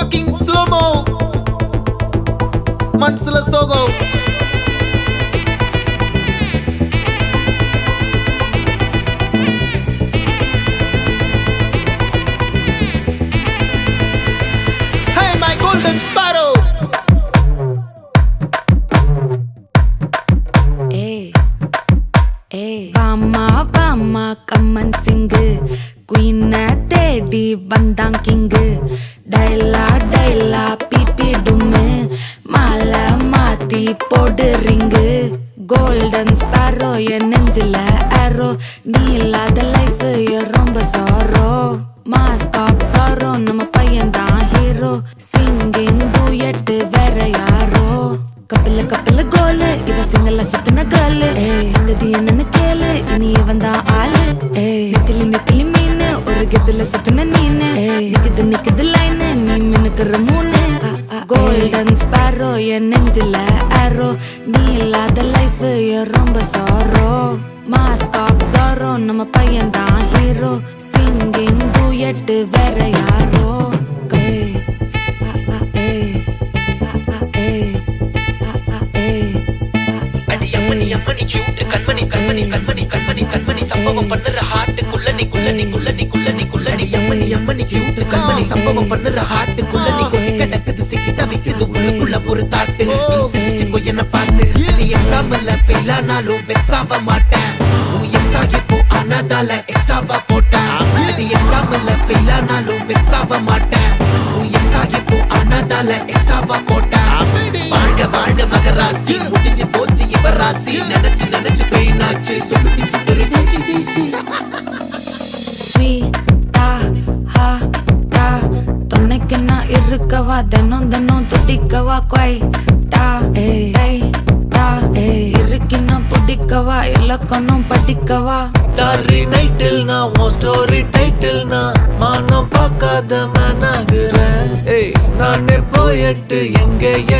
Walking slo-mo மனசுல சோகம் Hey, my golden sparrow! வாமா கம்மன் சிங்கு. குயின தேடி வந்தான் கிங்கு. டைலா டைலா பிபி டும்மு. மாலை மாத்தி போடு ரிங்கு. கோல்டன் ஸ்பாரோ என் நெஞ்சில ஆரோ நீ இல்லாத லைஃப் ரொம்ப சாரோ மாஸ்க் ஆஃப் சாரோ நம்ம பையன் தான் ஹீரோ சிங்கிங் டூயட்டு வேற யாரோ. கப்பல கப்பல கோலு இவ சிங்கல சுத்தின கேளு சங்கதி என்னன்னு இனி இவன் தான் ஆளு நெத்திலி மீன். ஒரு கெத்துல சுத்தின நீனு நிக்குது நிக்குது லைனு நீ மினுக்குற மூணு கோல்டன் ஸ்பாரோ என் நெஞ்சில ஆரோ நீ இல்லாத லைஃப் ரொம்ப சாரோ மாஸ்க் ஆஃப் சாரோ நம்ம பையன் தான் ஹீரோ சிங்கிங் டூயட்டு வேற யாரோ. கண்மணி கண்மணி கண்மணி கண்மணி கண்மணி சம்பவம் பண்ணுற ஹார்ட்டுக்குள்ள நீ குள்ள நீ குள்ள நீ குள்ள நீ குள்ள நீ அம்மனி அம்மனி கியூட் கண்மணி சம்பவம் பண்ணுற ஹார்ட்டுக்குள்ள நீ கொட்டி கிடக்குது சிக்கி தவிக்குது உள்ளுக்குள்ள ஒரு தாட்டு. நீ சிரிச்சுக்கோ என்ன பார்த்து நீ எக்ஸாம்ல ஃபெயில் ஆனாலும் வெக்ஸ் ஆக மாட்டேன். உன் எக்ஸா இப்போ ஆனதால எக்ஸ்ட்ராவா போட்டேன். நீ எக்ஸாம்ல ஃபெயில் ஆனாலும் வெக்ஸ் ஆக மாட்டேன். உன் எக்ஸா இப்போ ஆனதால எக்ஸ்ட்ராவா போட்டேன். வாழ்க வாழ்க மகராசி. முடிஞ்சு போச்சு இவ ராசி நினைச்சு நினைச்சு இருக்கவா தினம் தினம் துடிக்கவா குவை டா ஏய் டா இருக்கினா பிடிக்கவா இலக்கணும் படிக்கவா தாரி நைட்டில் நான் உன் ஸ்டோரி டைட்டில் நான் மானம் பார்க்காத மேனாகிற நான் போயிட்டு எங்க